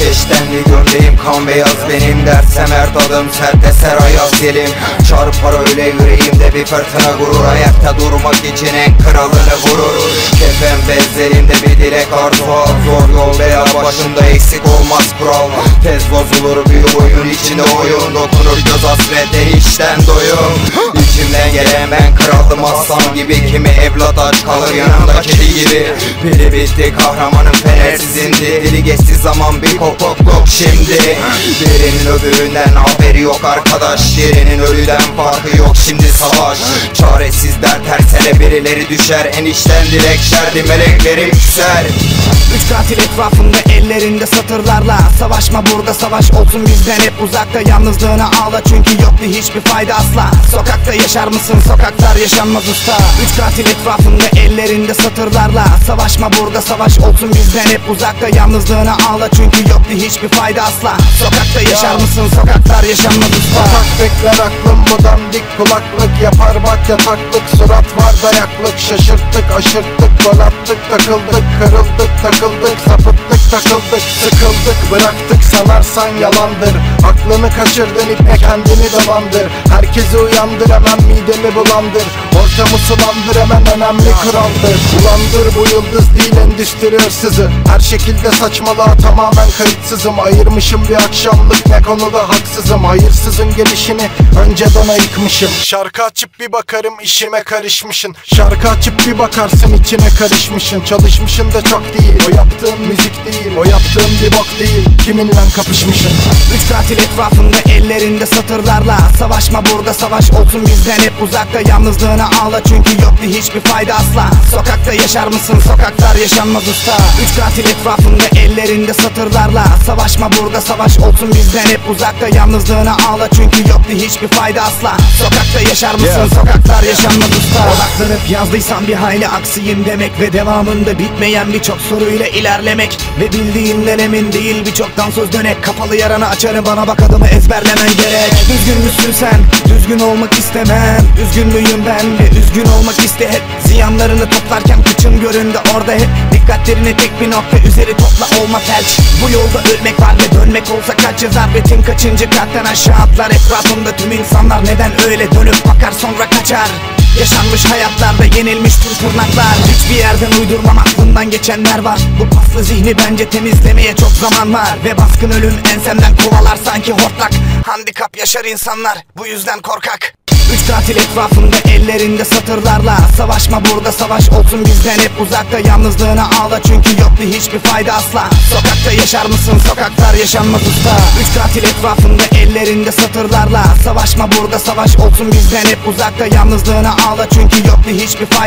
Stanley gömleğim kan beyaz. Benim Dersem her tadım sert eser ayaz dilim. Çarpar öyle yüreğimde bir fırtına gurur. Ayakta durmak için en kralını vurur. Kefen bezlerimde bir dilek arzu Zor yol veya başımda eksik olmaz kural. Tez bozulur bir oyun içinde oyun. Dokunur göz hasrete içten doyum İçimden gelen ben kraldım aslan gibi. Kimi evlat aç kalır yanımda kedi gibi. Pili bitti kahramanın fenersiz Dili geçti zaman bir kok kok kok şimdi. Birinin öbüründen haberi yok arkadaş. Birinin ölüden farkı yok şimdi savaş. Çaresiz dert her sene birileri düşer. Enişten dilek şerdi meleklerim küser Üç katil etrafında ellerinde satırlarla. Savaşma burada savaş olsun bizden. Hep uzakta Yalnızlığına ağla. Çünkü yoktu hiçbir fayda asla. Sokakta yaşar mısın? Sokaklar yaşanmaz usta. Üç katil etrafında ellerinde satırlarla. Savaşma burada savaş olsun bizden. Hep uzakta Yalnızlığına ağla. Çünkü yoktu hiçbir fayda asla. Sokakta yaşar mısın? Sokaklar yaşanmaz usta. Sokak bekler aklım bu dandik kulaklık Yapar bak yataklık. Surat var dayaklık. Şaşırttık aşırttık gol attık takıldık Kırıldık takıldık sapıttık takıldık Sıkıldık. Bıraktık sanarsan yalandır Aklını kaçırdın iple kendini dolandır Herkesi uyandır hemen midemi bulandır. Ortamı sulandır hemen önemli kraldır Ulandır bu yıldız değil endüstri hırsızı. Her şekilde saçmalığa tamamen kayıtsızım. Ayırmışım bir akşamlık ne konuda haksızım. Hayırsızın gelişini önceden ayıkmışım. Şarkı açıp bir bakarım işime karışmışın. Şarkı açıp bir bakarsın içine karışmışın. Çalışmışın da çok değil o yaptığın müzik değil O yaptığın bir bok değil. Kiminle kapışmışın Üç katil etrafında ellerinde satırlarla. Savaşma burada savaş olsun bizden. Hep uzakta Yalnızlığına ağla. Çünkü yoktu hiçbir fayda asla. Sokakta yaşar mısın? Sokaklar yaşanmaz usta. Üç katil etrafında ellerinde satırlarla. Savaşma burada savaş olsun bizden. Hep uzakta Yalnızlığına ağla. Çünkü yoktu hiçbir fayda asla. Sokakta yaşar mısın? Sokaklar yaşanmaz usta. Odaklanıp yazdıysan bir hayli aksiyim demek Ve devamında bitmeyen birçok soruyla ilerlemek Ve bildiğinden emin değil. Birçoktan söz dönek Kapalı yaranı açarım bana bak adımı ezberlemen gerek. Düzgün müsün sen? Düzgün olmak istemem. Üzgün müyüm ben? Ve üzgün olmak iste hep. Ziyanlarını toplarken kıçın göründü orada hep. Dikkatlerini tek bir nokta üzeri topla olma felç. Bu yolda ölmek var ve dönmek olsa kaç yazar? Betin kaçıncı kattan aşağı atlar? Etrafımda tüm insanlar neden öyle dönüp bakar sonra kaçar Yaşanmış hayatlarda yenilmiş tırnaklar. Hiçbir yerden uydurmam aklımdan geçenler var. Bu paslı zihni bence temizlemeye çok zaman var. Ve baskın ölüm ensemden kovalar sanki hortlak. Handikap yaşar insanlar bu yüzden korkak Üç katil etrafında ellerinde satırlarla. Savaşma burada savaş olsun bizden. Hep uzakta Yalnızlığına ağla. Çünkü yoktu hiçbir fayda asla. Sokakta yaşar mısın? Sokaklar yaşanmaz usta. Üç katil etrafında ellerinde satırlarla. Savaşma burada savaş olsun bizden. Hep uzakta Yalnızlığına ağla. Çünkü yoktu hiçbir fayda